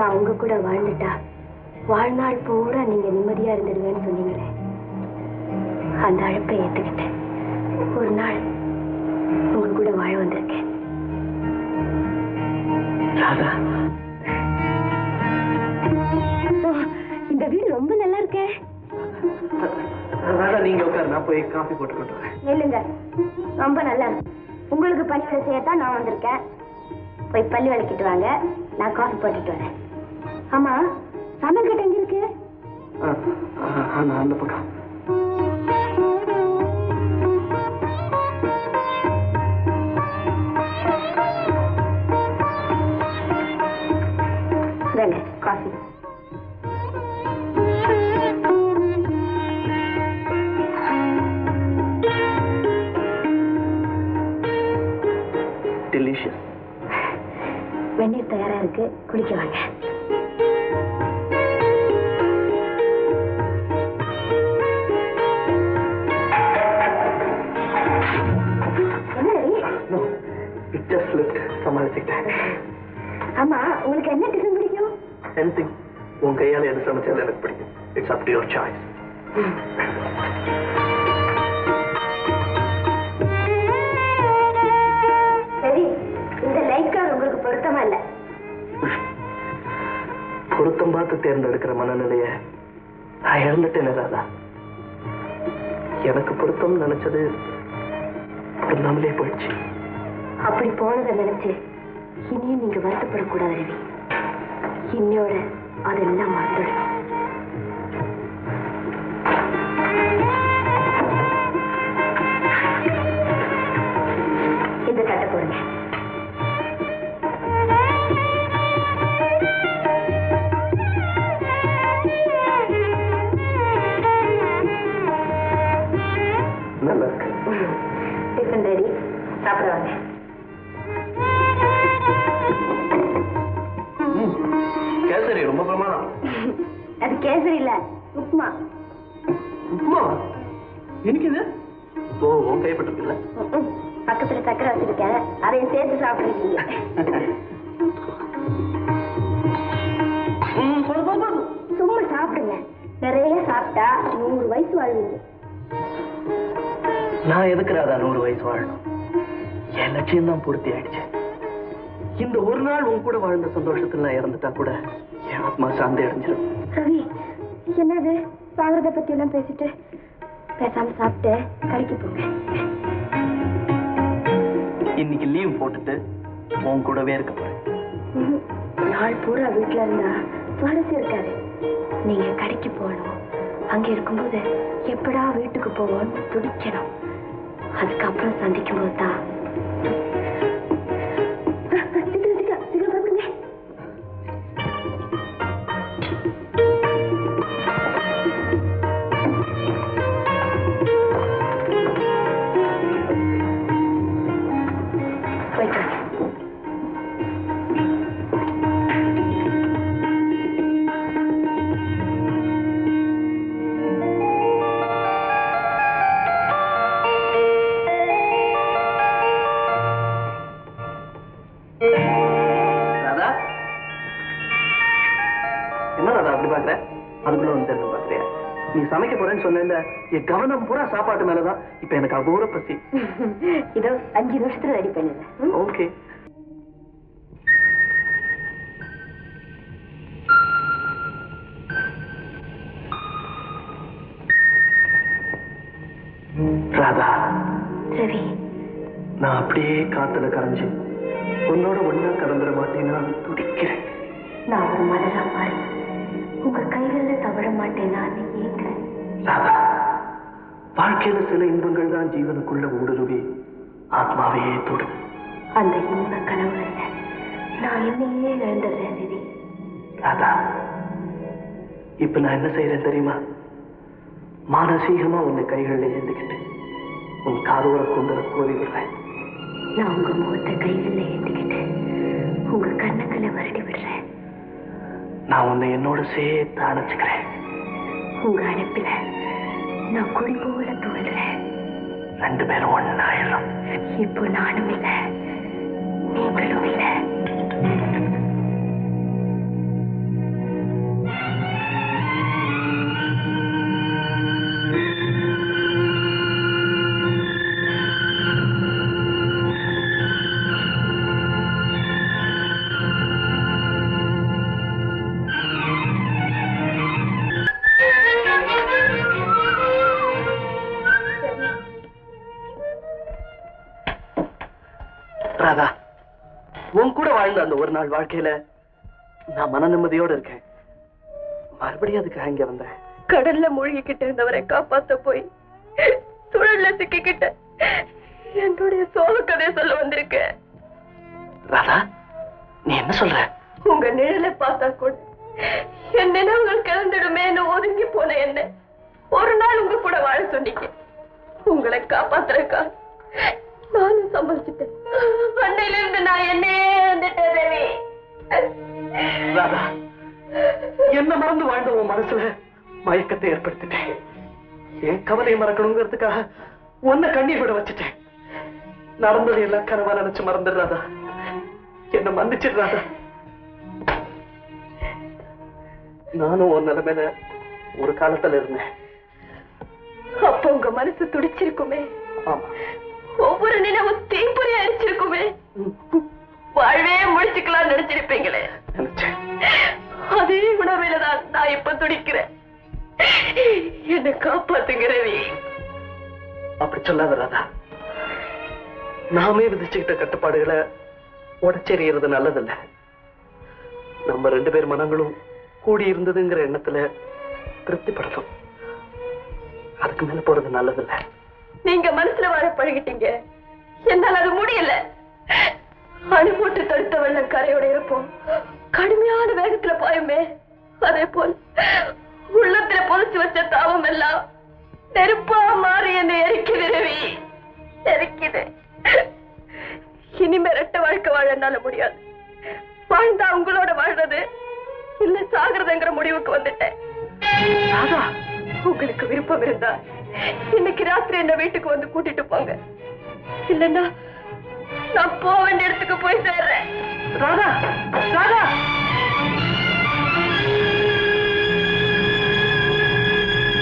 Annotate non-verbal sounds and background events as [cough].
நான் உங்க கூட வாழ்ந்துட்டா வாழ்நாள் பூரா நீங்க நிம்மதியா இருந்துடுவேன்னு சொன்னீங்களே. அந்த அழைப்பை ஏத்துக்கிட்டேன் ஒரு நாள் உங்க கூட வாழ வந்திருக்கேன். இந்த வீடு ரொம்ப நல்லா இருக்கே. ராதா நீங்க உட்காரு நான் போய் காஃபி போட்டு கொண்டு வரேன். இல்லைங்க ரொம்ப நல்லா இருக்கு. உங்களுக்கு பணிவிட செய்யத்தான் நான் வந்திருக்கேன். போய் பள்ளி விளக்கிட்டு வாங்க. நான் காஃபி போட்டுட்டு வரேன். ஆமா சமையல் கட்டு எங்க இருக்கு? அந்த பக்கம். காஃபி. டெலிஷியஸ் வெந்நீர் தயாரா இருக்கு குளிக்க வாங்க. ஜஸ்ட் லுக் சமாளிச்சுக்கிட்டேன் ஆமா உங்களுக்கு என்ன டிஃபன் பிடிக்கும்? எனிதிங் உன் கையால எது சமைச்சாலும் எனக்கு பிடிக்கும். It's up to your choice சரி இந்த லைட் கார் உங்களுக்கு பொருத்தமா இல்ல? பொருத்தம் பார்த்து தேர்ந்தெடுக்கிற மனநிலைய நான் இழந்துட்டேன் ராதா. எனக்கு பொருத்தம் நினைச்சது பொருந்தாமலே போயிடுச்சு. அப்படி போனதை நினைச்சு இனியும் நீங்க வருத்தப்படக்கூடாது ரவி. இன்னையோட அதெல்லாம் மறந்துடும் இந்த தட்டை போடுங்க. நல்லா இருக்கு. Tiffin ready. சாப்பிட வாங்க. கேசரி இல்ல உன் கைப்பட்டிருக்குல்ல ம்ம். பக்கத்துல சக்கரை வச்சிருக்கேன். அதையும் சேர்த்து சாப்பிடுறீங்க. சும்மா சாப்பிடுங்க. நிறைய சாப்பிட்டா நூறு வயசு வாழ்வீங்க. நான் எதுக்கு ராதா நூறு வயசு வாழணும்? என் லட்சியம் தான் பூர்த்தி ஆயிடுச்சு. இந்த ஒரு நாள் உன் கூட வாழ்ந்த சந்தோஷத்துல நான் இறந்துட்டா கூட என் ஆத்மா சாந்தி அடைஞ்சிடும் ரவி என்னது? சாகிறத பத்தி எல்லாம் பேசிட்டு பேசாம சாப்பிட்டு கடைக்கு போங்க. இன்னைக்கு லீவ் போட்டுட்டு உன் கூடவே இருக்க போறேன். நாள் பூரா வீட்டுல இருந்தா சுவாரஸ்யம் இருக்காது. நீங்க கடைக்கு போகணும். அங்க இருக்கும்போது எப்படா வீட்டுக்கு போவோம்னு துடிக்கணும். அதுக்கப்புறம் சந்திக்கும் போது தான் என்ன ராதா அப்படி பாக்குற அதுக்குள்ள வந்து தெரிஞ்சு பாக்குறியா நீ சமைக்க போறேன்னு சொன்ன என் கவனம் பூரா சாப்பாட்டு மேலதான். இப்ப எனக்கு அகோர பசி. [laughs] இதோ அஞ்சு நிமிஷத்துல ரெடி பண்ணிடுறேன் ஓகே. ராதா. ரவி. நான் அப்படியே காத்துல கரைஞ்சு உன்னோட ஒன்னா கலந்துட மாட்டேன்னா துடிக்கிறேன். நான் ஒரு மலரா மாறி. உங்க கைகள்ல மாட்டேன்னா ஏங்குறேன் ராதா வாழ்க்கையில சில இன்பங்கள் தான் ஜீவனுக்குள்ள ஊடுருவி ஆத்மாவையே தொடும். அந்த இன்ப கனவுகள்ல நான் என்னையே இழந்துடுறேன் ரவி ராதா இப்ப நான் என்ன செய்யறேன் தெரியுமா? மானசீகமா உன்னை கைகள்ல ஏந்திக்கிட்டு உன் காதோர குந்தர கோரி விடுறேன். நான் உங்க முகத்தை கைகள்ல ஏந்திக்கிட்டு உங்க கண்ணங்களை வருடி விடுறேன். நான் உன்னை என்னோட சேர்த்து அணைச்சுக்கிறேன். உங்க அழைப்பில நான் குடி போல துவழ்றேன் ரெண்டு பேரும் ஒன்னாயிரம் இப்போ நானும் இல்ல. நீங்களும் இல்ல. உன் கூட வாழ்ந்த அந்த ஒரு நாள் வாழ்க்கையில நான் மன நிம்மதியோட இருக்கேன். மறுபடியும் அதுக்காக இங்க வந்தேன். கடல்ல மூழ்கிக்கிட்டு இருந்தவரை காப்பாத்த போய் சுழல்ல சிக்கிக்கிட்ட என்னுடைய சோக கதையை சொல்ல வந்திருக்கேன் ராதா நீ என்ன சொல்ற? உங்க நிழலை பார்த்தா கூட என் நினைவுகள் கிளந்துடுமேன்னு ஒதுங்கி போன என்ன ஒரு நாள் உங்க கூட வாழ சொன்னீங்க. உங்களை காப்பாத்துறக்கா நானும் சம்மதிச்சிட்டேன் அன்னையில இருந்து நான் என்னையே என்ன மறந்து வாழ்ந்த உன் மனசுல மயக்கத்தை ஏற்படுத்திட்டேன். என் கவலையை மறக்கணுங்கிறதுக்காக உன்னை கண்ணீர் விட வச்சுட்டேன். நடந்தது எல்லாம் கனவா நினைச்சு மறந்துடுறாதா? என்ன மன்னிச்சிடுறாதா? நானும் உன் நிலைமையில ஒரு காலத்துல இருந்தேன். அப்ப உங்க மனசு துடிச்சிருக்குமே. ஒவ்வொரு நினைவும் தீப்பொறி அடிச்சிருக்குமே வாழ்வே முடிச்சுக்கலாம் நினைச்சிருப்பீங்களே. நினைச்சேன். அதே உணர்வில தான் நான் இப்ப துடிக்கிறேன். என்னை காப்பாத்துங்க ரவி. அப்படி சொல்லாத ராதா. நாமே விதிச்சுக்கிட்ட கட்டுப்பாடுகளை உடச்செறியறது நல்லதில்ல. நம்ம ரெண்டு பேர் மனங்களும் கூடி இருந்ததுங்கிற எண்ணத்துல திருப்திப்படணும். அதுக்கு மேல போறது நல்லதில்ல. நீங்க மனசுல வாழ பழகிட்டீங்க. என்னால அது முடியல. அணு போட்டு தடுத்த வெள்ளம் கரையோட இருப்போம். கடுமையான வேகத்துல பாயுமே. அதே போல் உள்ளத்துல புதைச்சு வச்ச தாவம் எல்லாம் நெருப்பா மாறி என்னை எரிக்குது ரவி. எரிக்குது. இனிமே ரெட்ட வாழ்க்கை வாழ என்னால முடியாது. வாழ்ந்தா உங்களோட வாழ்றது. இல்ல சாகிறதுங்கிற முடிவுக்கு வந்துட்டேன். உங்களுக்கு விருப்பம் இருந்தா இன்னைக்கு ராத்திரி என்ன வீட்டுக்கு வந்து கூட்டிட்டு போங்க. இல்லன்னா நான் போக வேண்டிய இடத்துக்கு போய் சேர்றேன். ராதா ராதா.